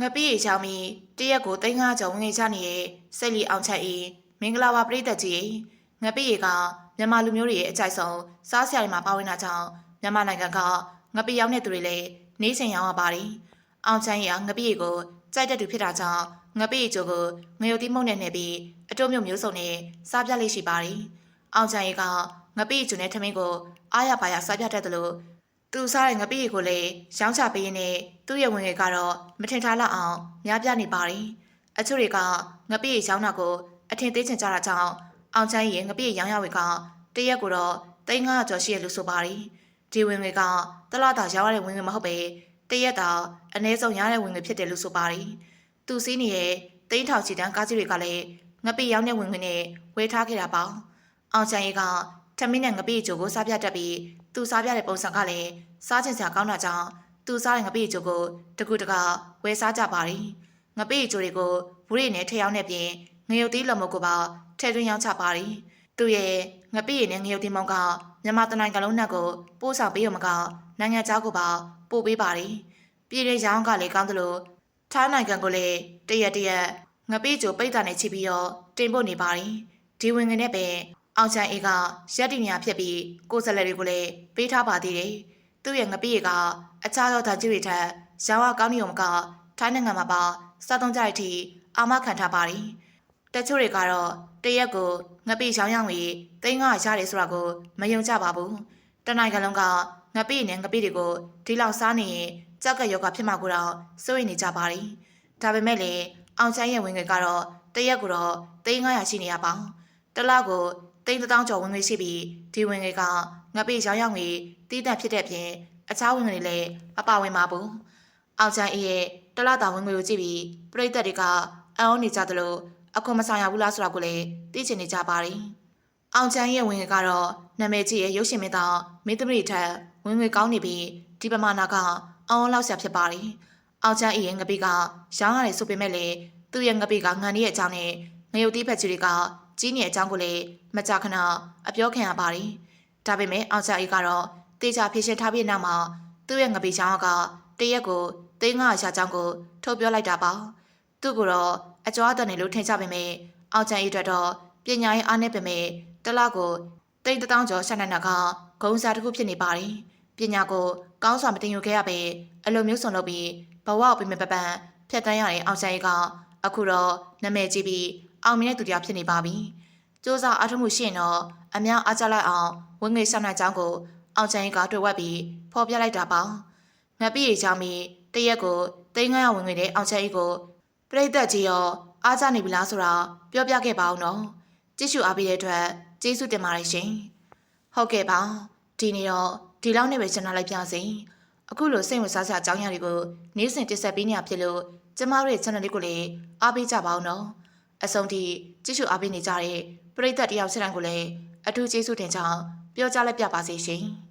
ငပိရေချောင်းမီတရက်ကို35ကျော်ဝင်ငွေချနေတဲ့စိတ်လီအောင်ချက်အေးမင်္ဂလာပါပရိသတ်ကြီးငပိရေကမြန်မာလူမျိုးတွေရဲ့အကြိုက်ဆုံးစားစရာတွေမှာပါဝင်တာကြောင့်မြန်မာနိုင်ငံကငပိရောက်တဲ့သူတွေလည်းနေစဉ်ရောင်းရပါတယ်အောင်ချမ်းရငပိရေကိုကြိုက်တဲ့သူဖြစ်တာကြောင့်ငပိရေချိုကိုငရုတ်တိမုံနဲ့နေပြီးအတုံးမျိုးမျိုးစုံနဲ့စားပြလေးရှိပါတယ်အောင်ချမ်းရေကငပိရေချိုနဲ့ထမင်းကိုအားရပါရစားပြတတ်တယ်လို့ သူစားတဲ့ငပိရီကိုလည်းရောင်းချပေးရင်းနဲ့သူ့ရဲ့ဝင်ငယ်ကတော့မထင်ထားလောက်အောင်များပြနေပါတယ်။အချို့တွေကငပိရီရောင်းတာကိုအထင်သေးချင်ကြတာကြောင့်အောင်ချမ်းရဲ့ငပိရီရောင်းရဝေကတရက်ကိုတော့သိန်း900ကျော်ရှိရလို့ဆိုပါတယ်။ဒီဝင်ငယ်ကတလားတာရောင်းရတဲ့ဝင်ငယ်မဟုတ်ပဲတရက်တာအနည်းဆုံးရတဲ့ဝင်ငယ်ဖြစ်တယ်လို့ဆိုပါတယ်။သူစီးနေတဲ့သိန်းထောင်ချီတန်းကားကြီးတွေကလည်းငပိရောင်းတဲ့ဝင်ငယ်နဲ့ဝယ်ထားခဲ့တာပါ။အောင်ချမ်းရဲ့က ထမင်းနဲ့ငပိရီချိုကိုစားပြတတ်ပြီးသူစားပြတဲ့ပုံစံကလည်းစားချင်စရာကောင်းတာကြောင့်သူစားတဲ့ငပိရီချိုကိုတကူတကဝယ်စားကြပါတယ်။ငပိရီချိုတွေကိုဘူးရီနဲ့ထည့်ရောက်နေပြင်ငရုတ်သီးလမုတ်ကိုပါထည့်သွင်းရောင်းချပါတယ်။သူရဲ့ငပိရီနဲ့ငရုတ်သီးမောင်ကမြန်မာတနိုင်ငံလုံးနဲ့ကိုပို့ဆောင်ပေးရမကနိုင်ငံခြားကိုပါပို့ပေးပါတယ်။ပြည်ရဲ့ရောင်းကလည်းကောင်းသလိုထားနိုင်ငံကိုလည်းတရက်တရက်ငပိချိုပိတ်တာနဲ့ချိပြီးတော့တင်ပို့နေပါတယ်။ဒီဝင်ငွေနဲ့ပဲ အောင်ချန်အေးကရက်တင်ညာဖြစ်ပြီးကိုယ်စလက်တွေကိုလည်းပေးထားပါသေးတယ်။သူ့ရဲ့ငပိရေကအခြားသောဓာတ်ကြီးတွေထက်ရောင်းရကောင်းနေုံမကထိုင်းနိုင်ငံမှာပါစားသုံးကြတဲ့အထိအာမခံထားပါတယ်။တချို့တွေကတော့တရက်ကိုငပိရောင်းရငွေသိန်း900ရတယ်ဆိုတာကိုမယုံကြပါဘူး။တနိုင်ငံလုံးကငပိနဲ့ငပိတွေကိုဒီလောက်စားနေရင်ကြောက်ကယောဂဖြစ်မှာကိုတော့စိုးရိမ်နေကြပါတယ်။ဒါပေမဲ့လည်းအောင်ချမ်းရဲ့ဝင်ငွေကတော့တရက်ကိုတော့သိန်း900ရှိနေရပါ။တစ်လကို သိန်းတစ်သောင်းကျော်ဝင်ငွေရှိပြီးဒီဝင်ငွေကငပိရောင်းရငွေတည်တံ့ဖြစ်တဲ့ပြင်အခြားဝင်ငွေတွေလည်းမပါဝင်ပါဘူး။အောင်ချမ်းအေးရဲ့တလတာဝင်ငွေကိုကြည့်ပြီးပြိသက်တွေကအံ့ဩနေကြသလိုအခွန်မဆောင်ရဘူးလားဆိုတာကိုလည်းသိချင်နေကြပါတယ်။အောင်ချမ်းရဲ့ဝင်ငွေကတော့နာမည်ကြီးရဲ့ရုပ်ရှင်မင်းသားမင်းသမီးထက်ဝင်ငွေကောင်းနေပြီးဒီပမာဏကအံ့ဩလောက်ဆရာဖြစ်ပါတယ်။အောင်ချမ်းအေးရဲ့ငပိကရောင်းရတယ်ဆိုပေမဲ့လည်းသူ့ရဲ့ငပိကငံနေရဲ့အကြောင်းနဲ့ငရုတ်တီးဖက်ကြီးတွေက ကြီးနေတဲ့အကြောင်းကိုလည်းမကြာခဏအပြောခံရပါတယ်။ဒါပေမဲ့အောင်ချမ်းအေးကတော့တေချာဖြေရှင်းထားပြီးနောက်မှာသူ့ရဲ့ငပိချောင်းကတရက်ကိုသိန်း900ရှာချောင်းကိုထုတ်ပြောလိုက်တာပါ။သူ့ကိုတော့အကြွားတန်နေလို့ထင်ကြပေမဲ့အောင်ချမ်းအေးအတွက်တော့ပညာရေးအားနည်းပေမဲ့တလောက်ကိုသိန်းတစ်သောင်းကျော်ရှာနိုင်တာကဂုံစားတစ်ခုဖြစ်နေပါတယ်။ပညာကိုကောင်းစွာမတင်ယူခဲ့ရပေအလိုမျိုးစုံလုပ်ပြီးဘဝကိုပြင်ပပန်းဖြတ်တန်းရတဲ့အောင်ချမ်းအေးကအခုတော့နာမည်ကြီးပြီး အောင်မြင်တဲ့သူတရားဖြစ်နေပါပြီ။စ조사အားထုတ်မှုရှိရင်တော့အများအားကြလိုက်အောင်ဝင်ငွေဆောင်နိုင်ကြောင်းကိုအောင်ချမ်းရေးကတွေ့ဝက်ပြီးဖော်ပြလိုက်တာပါ။ငါပြည်ချောင်းမီတရက်ကိုသိန်း900ဝင်ငွေတဲ့အောင်ချမ်းရေးကိုပြိသက်ကြီးရောအားကြနေပြီလားဆိုတာပြောပြခဲ့ပါအောင်နော်။ကြည့်ရှုအားပေးတဲ့အတွက်ကျေးဇူးတင်ပါတယ်ရှင်။ဟုတ်ကဲ့ပါ။ဒီနေ့တော့ဒီလောက်နဲ့ပဲကျွန်တော်လိုက်ပြစီ။အခုလိုစိတ်ဝင်စားစရာအကြောင်းအရာတွေကိုနေ့စဉ်တင်ဆက်ပေးနေရဖြစ်လို့ကျမတို့ရဲ့ channel လေးကိုလည်းအားပေးကြပါအောင်နော်။ အဆုံးထိကြည့်ရှုအားပေးနေကြတဲ့ပရိသတ်တယောက်စတဲ့ကိုလည်းအထူးကျေးဇူးတင်ကြောင်းပြောကြားလိုက်ပြပါစေရှင်။